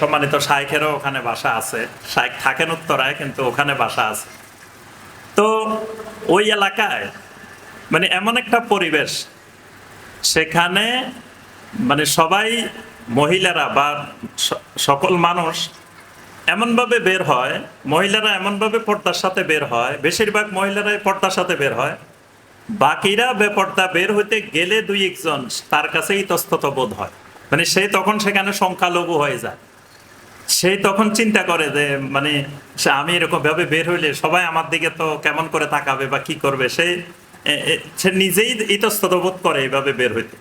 সম্মানিত শাইখেরও ওখানে বাসা আছে। শাইখ থাকেন উত্তরায়, কিন্তু ওখানে বাসা আছে। তো ওই এলাকায় মানে এমন একটা পরিবেশ, সেখানে মানে সবাই মহিলারা বা সকল মানুষ এমনভাবে বের হয়, মহিলারা এমনভাবে পর্দার সাথে বের হয়, বেশিরভাগ মহিলারাই পর্দার সাথে বের হয়, বাকিরা বেপর্দা বের হইতে গেলে দুই একজন তার কাছে ইতস্তত বোধ হয়। মানে সে তখন সেখানে সংখ্যালঘু হয়ে যায়। সে তখন চিন্তা করে যে মানে আমি এরকম ভাবে বের হইলে সবাই আমার দিকে তো কেমন করে তাকাবে বা কি করবে? সে সে নিজেই ইতস্তত বোধ করে এইভাবে বের হইতে।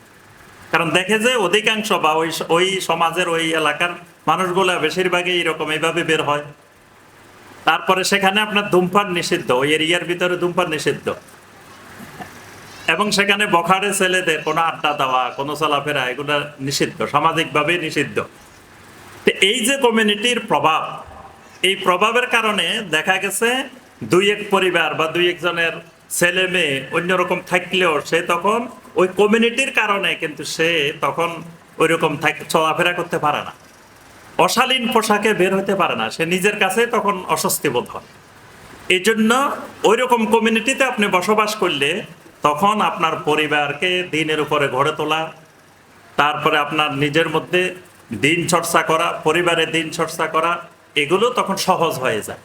কারণ দেখে যে অধিকাংশ বা ওই ওই সমাজের ওই এলাকার মানুষগুলা বেশিরভাগই এরকম এইভাবে বের হয়। তারপরে সেখানে আপনার ধূমপান নিষিদ্ধ, ওই এরিয়ার ভিতরে ধূমপান নিষিদ্ধ। এবং সেখানে বখারে ছেলেদের কোনো আড্ডা দেওয়া, কোনো চলাফেরা, এগুলো নিষিদ্ধ সামাজিকভাবে নিষিদ্ধ। তো এই যে কমিউনিটির প্রভাব, এই প্রভাবের কারণে দেখা গেছে দুই এক পরিবার বা দুই একজনের ছেলে মেয়ে অন্যরকম থাকলেও সে তখন ওই কমিউনিটির কারণে কিন্তু সে তখন ওই রকম চলাফেরা করতে পারে না। অশালীন পোশাকে বের হতে পারে না, সে নিজের কাছে তখন অস্বস্তি বোধ হয়। এই জন্য ওই রকম কমিউনিটিতে আপনি বসবাস করলে তখন আপনার পরিবারকে দিনের উপরে গড়ে তোলা, তারপরে আপনার নিজের মধ্যে দিন চর্চা করা, পরিবারের দিন চর্চা করা, এগুলো তখন সহজ হয়ে যায়।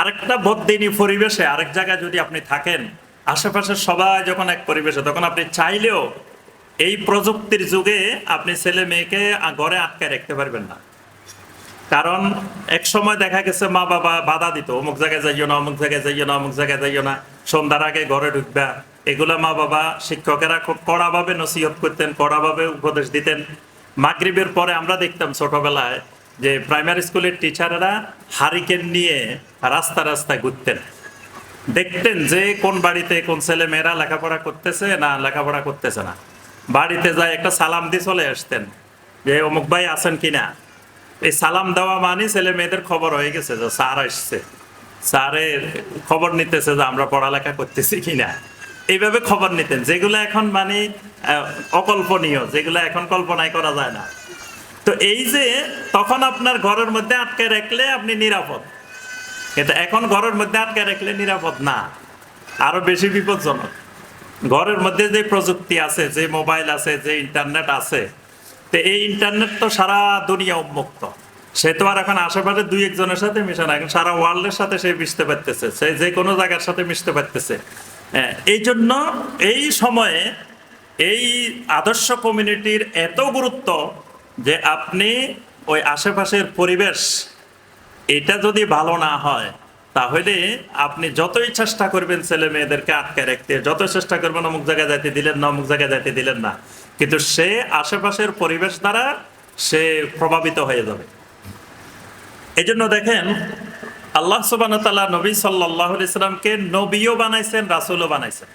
আরেকটা বদিনী পরিবেশে আরেক জায়গায় যদি আপনি থাকেন, আশেপাশের সবাই যখন এক পরিবেশে, তখন আপনি চাইলেও এই প্রযুক্তির যুগে আপনি ছেলে মেয়েকে ঘরে আটকে রাখতে পারবেন না। কারণ এক সময় দেখা গেছে মা বাবা বাধা দিত, অমুক জায়গায় যাইও না, অমুক জায়গায় যাইও না, অমুক জায়গায় যাইও না, সন্ধ্যার আগে ঘরে ঢুকবা এগুলা মা বাবা শিক্ষকেরা খুব কড়াভাবে নসিহত করতেন, কড়াভাবে উপদেশ দিতেন। মাগরিবের পরে আমরা দেখতাম ছোটবেলায় যে প্রাইমারি স্কুলের টিচারেরা হারিকেন নিয়ে রাস্তা রাস্তায় ঘুরতেন। দেখতেন যে কোন বাড়িতে কোন ছেলে মেয়েরা লেখাপড়া করতেছে না লেখাপড়া করতেছে না। বাড়িতে যায় একটা সালাম দিয়ে চলে আসতেন যে, অমুক ভাই আছেন কিনা এই সালাম দেওয়া মানে ছেলে মেয়েদের খবর হয়ে গেছে যে, স্যার আসছে। স্যারের খবর নিতেছে যে, আমরা পড়ালেখা করতেছি কিনা এইভাবে খবর নিতেন। যেগুলো এখন মানে অকল্পনীয়, যেগুলো এখন কল্পনায় করা যায় না। তো এই যে তখন আপনার ঘরের মধ্যে আটকে রাখলে আপনি নিরাপদ। কিন্তু এখন ঘরের মধ্যে আটকে রাখলে নিরাপদ না। আরও বেশি বিপজ্জনক। ঘরের মধ্যে যে প্রযুক্তি আছে, যে মোবাইল আছে, যে ইন্টারনেট আছে, তো এই ইন্টারনেট তো সারা দুনিয়া উন্মুক্ত। সে তো আর এখন আশেপাশে দুই একজনের সাথে মিশে না। এখন সারা ওয়ার্ল্ডের সাথে সে মিশতে পারতেছে। সে যে কোনো জায়গার সাথে মিশতে পারতেছে। এই জন্য এই সময়ে এই আদর্শ কমিউনিটির এত গুরুত্ব যে আপনি ওই আশেপাশের পরিবেশ, এটা যদি ভালো না হয়, তাহলে আপনি যতই চেষ্টা করবেন ছেলে মেয়েদেরকে আটকে রাখতে, যতই চেষ্টা করবেন অমুক জায়গায় যাইতে দিলেন না, অমুক জায়গায় যাইতে দিলেন না, কিন্তু সে আশেপাশের পরিবেশ দ্বারা সে প্রভাবিত হয়ে যাবে। এই জন্য দেখেন আল্লাহ সুবান তাল্লাহ নবী সাল্লাহ ইসলামকে নবীও বানাইছেন, রাসুলও বানাইছেন।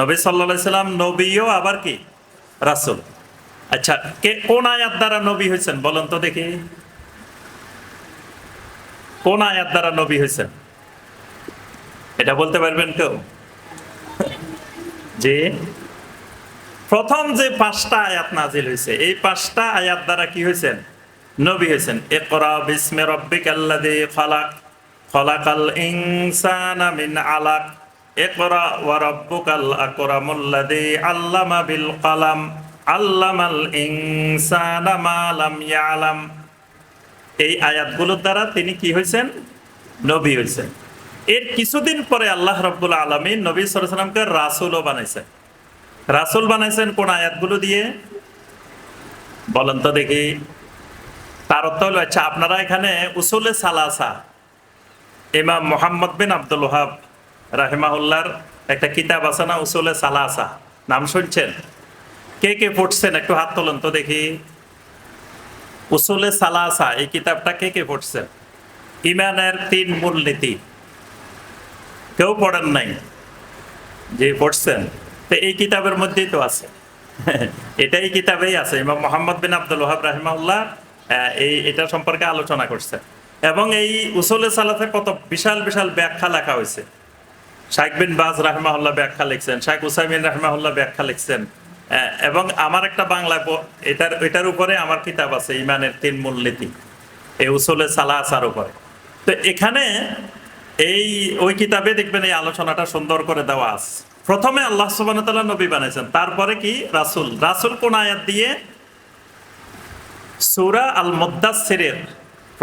নবী সাল্লাহ নবীও আবার কি? রাসুল। আচ্ছা কে কোন আয়াত দ্বারা নবী হয়েছেন বলেন তো দেখি। কোন আয়াত দ্বারা নবী হয়েছেন এটা বলতে পারবেন কেউ? যে প্রথম যে পাঁচটা আয়াত নাজিল হয়েছে এই পাঁচটা আয়াত দ্বারা কি হয়েছেন নবী হয়েছেন ইকরা বিসমি রাব্বিকাল্লাযী খালাক। আলাক। এই আয়াতগুলোর দ্বারা তিনি কি হয়েছেন নবী হয়েছেন এর কিছুদিন পরে আল্লাহ রব্বুল আলমী নবী সরামকে রাসুলও বানাইছেন। রাসুল বানাইছেন কোন আয়াতগুলো দিয়ে? বলেন তো দেখি। তার অর্থ হলো আচ্ছা আপনারা এখানে উসুলে সালাসা ইমাম মোহাম্মদ বিন আব্দুল ওহাব রাহিমাহুল্লার একটা কিতাব আছে না, উসুলে সালাসা। নাম শুনছেন? কে কে পড়ছেন? একটু হাত তোলেন তো দেখি। উসুলে সালাসা, এই কিতাবটা কে কে পড়ছেন? ইমানের তিন মূলনীতি কেউ পড়েন নাই? যে পড়ছেন। তো এই কিতাবের মধ্যেই তো আছে। এটাই কিতাবেই আছে। ইমাম মোহাম্মদ বিন আব্দুল ওহাব রাহিমাউল্লাহ এই, এটা সম্পর্কে আলোচনা করছে এবং এই উসুলে সালাতে কত বিশাল বিশাল ব্যাখ্যা লেখা হয়েছে। শাইখ বিন বাজ রাহমাহুল্লাহ ব্যাখ্যা লিখছেন, শাইখ উসাইমিন রাহমাহুল্লাহ ব্যাখ্যা লিখছেন। এবং আমার একটা বাংলা এটার এটার উপরে আমার কিতাব আছে, ইমানের তিন মূলনীতি এই উসুলে সালা আসার উপরে। তো এখানে এই, ওই কিতাবে দেখবেন এই আলোচনাটা সুন্দর করে দেওয়া আছে। প্রথমে আল্লাহ সুবান তাল্লাহ নবী বানাইছেন, তারপরে কি? রাসুল। রাসুল কোন আয়াত দিয়ে সুরা আল মুদাসসিরের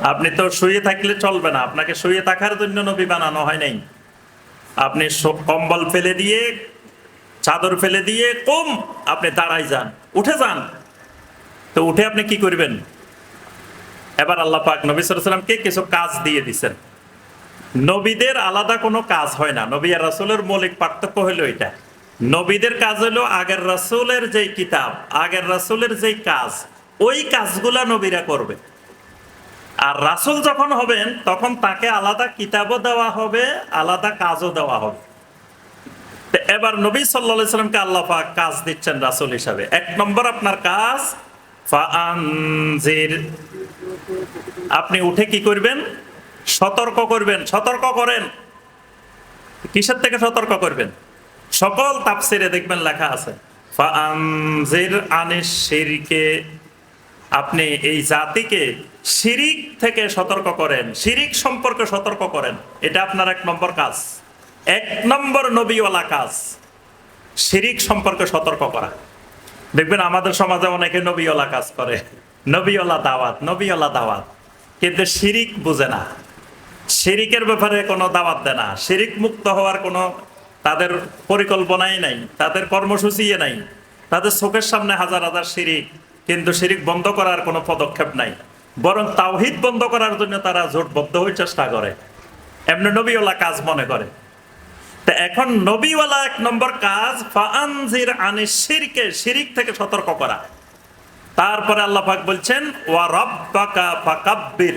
আপনি তো শুয়ে থাকলে চলবে না। আপনাকে শুয়ে থাকার জন্য নবী বানানো হয় নাই। আপনি কম্বল ফেলে দিয়ে, চাদর ফেলে দিয়ে, কম, আপনি দাঁড়াই যান। উঠে যান। তো উঠে আপনি কি করবেন? এবার আল্লাহ পাক নবী সাল্লামকে কিছু কাজ দিয়ে দিছেন। নবীদের আলাদা কোনো কাজ হয় না। নবী আর রাসূলের মৌলিক পার্থক্য হলো এটা। নবীদের কাজ হলো আগের রাসূলের যেই কিতাব, আগের রাসূলের যেই কাজ, ওই কাজগুলা নবীরা করবে। আর রাসূল যখন হবেন, তখন তাকে আলাদা কিতাবও দেওয়া হবে, আলাদা কাজও দেওয়া হবে। এবার নবী সাল্লা সাল্লামকে আল্লাহ কাজ দিচ্ছেন রাসূল হিসাবে। এক নম্বর আপনার কাজ আপনি উঠে কি করবেন? সতর্ক করবেন। সতর্ক করেন। কিসের থেকে সতর্ক করবেন? সকল তাফসিরে দেখবেন লেখা আছে, ফাআনজির আনিস আপনি এই জাতিকে শিরিক থেকে সতর্ক করেন, শিরিক সম্পর্কে সতর্ক করেন। এটা আপনার এক নম্বর কাজ। এক নম্বর নবীওয়ালা কাজ, শিরিক সম্পর্কে সতর্ক করা। দেখবেন আমাদের সমাজে অনেকে নবীওয়ালা কাজ করে। নবীওয়ালা দাওয়াত নবীওয়ালা দাওয়াত। কিন্তু শিরিক বুঝে না। শিরিকের ব্যাপারে কোনো দাওয়াত দেয় না। শিরিক মুক্ত হওয়ার কোনো তাদের পরিকল্পনাই নাই, তাদের কর্মসূচি নাই। তাদের চোখের সামনে হাজার হাজার শিরিক। কিন্তু শিরিক বন্ধ করার কোনো পদক্ষেপ নাই। বরং তাওহিদ বন্ধ করার জন্য তারা জোটবদ্ধ হয়ে চেষ্টা করে। এমনি নবীওয়ালা কাজ মনে করে। তা এখন নবীওয়ালা এক নম্বর কাজ, ফাআনজির আনি শিরকে, শিরিক থেকে সতর্ক করা। তারপরে আল্লাহ পাক বলছেন, ওয়া রব্বাকা ফাকাব্বির।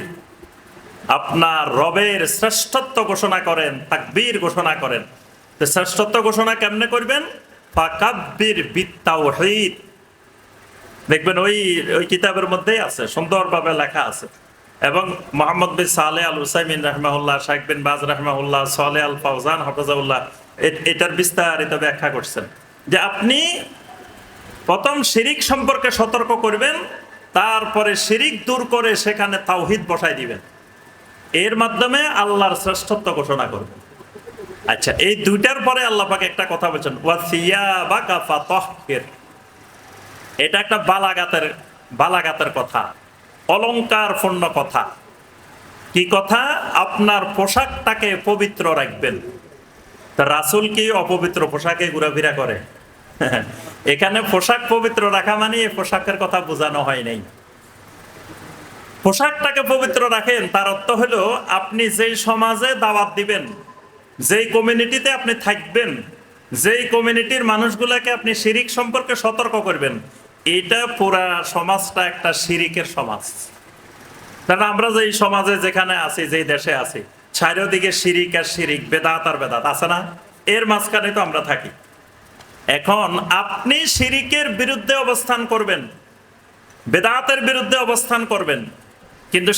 আপনার রবের শ্রেষ্ঠত্ব ঘোষণা করেন, তাকবীর ঘোষণা করেন। শ্রেষ্ঠত্ব ঘোষণা কেমনে করবেন? ফাকাব্বির বিত্তাওহীদ। দেখবেন ওই ওই কিতাবের মধ্যেই আছে, সুন্দরভাবে লেখা আছে। এবং মোহাম্মদ বিন সালে আল হুসাইমিন রহমাউল্লাহ শাইখ বিন বাজ রহমাউল্লাহ সালে আল ফাউজান হাফাজাউল্লাহ এটার বিস্তারিত ব্যাখ্যা করছেন। যে আপনি প্রথম শিরিক সম্পর্কে সতর্ক করবেন, তারপরে শিরিক দূর করে সেখানে তাওহিদ বসাই দিবেন। এর মাধ্যমে আল্লাহর শ্রেষ্ঠত্ব ঘোষণা করবেন। আচ্ছা এই দুইটার পরে আল্লাহ পাকে একটা কথা বলছেন ওয়াসিয়া বা কাফা তহকের এটা একটা বালাগাতের বালাগাতের কথা অলংকার পূর্ণ কথা। কি কথা? আপনার পোশাকটাকে পবিত্র রাখবেন। রাসুল কি অপবিত্র পোশাকে ঘোরাফেরা করে? এখানে পোশাক পবিত্র রাখা মানে এই পোশাকের কথা বোঝানো হয় নাই। পোশাকটাকে পবিত্র রাখেন, তার অর্থ হলো আপনি যেই সমাজে দাওয়াত দিবেন, যেই কমিউনিটিতে আপনি থাকবেন, যেই কমিউনিটির মানুষগুলোকে আপনি শিরিক সম্পর্কে সতর্ক করবেন এটা পুরা সমাজটা একটা শিরিকের সমাজ। কারণ আমরা যে সমাজে যেখানে আছি যে দেশে আছি, চারিদিকে শিরিক আর শিরিক, বেদাত আর বেদাত, আছে না? এর মাঝখানে তো আমরা থাকি। এখন আপনি শিরিকের বিরুদ্ধে অবস্থান করবেন, বেদাতের বিরুদ্ধে অবস্থান করবেন, কিন্তু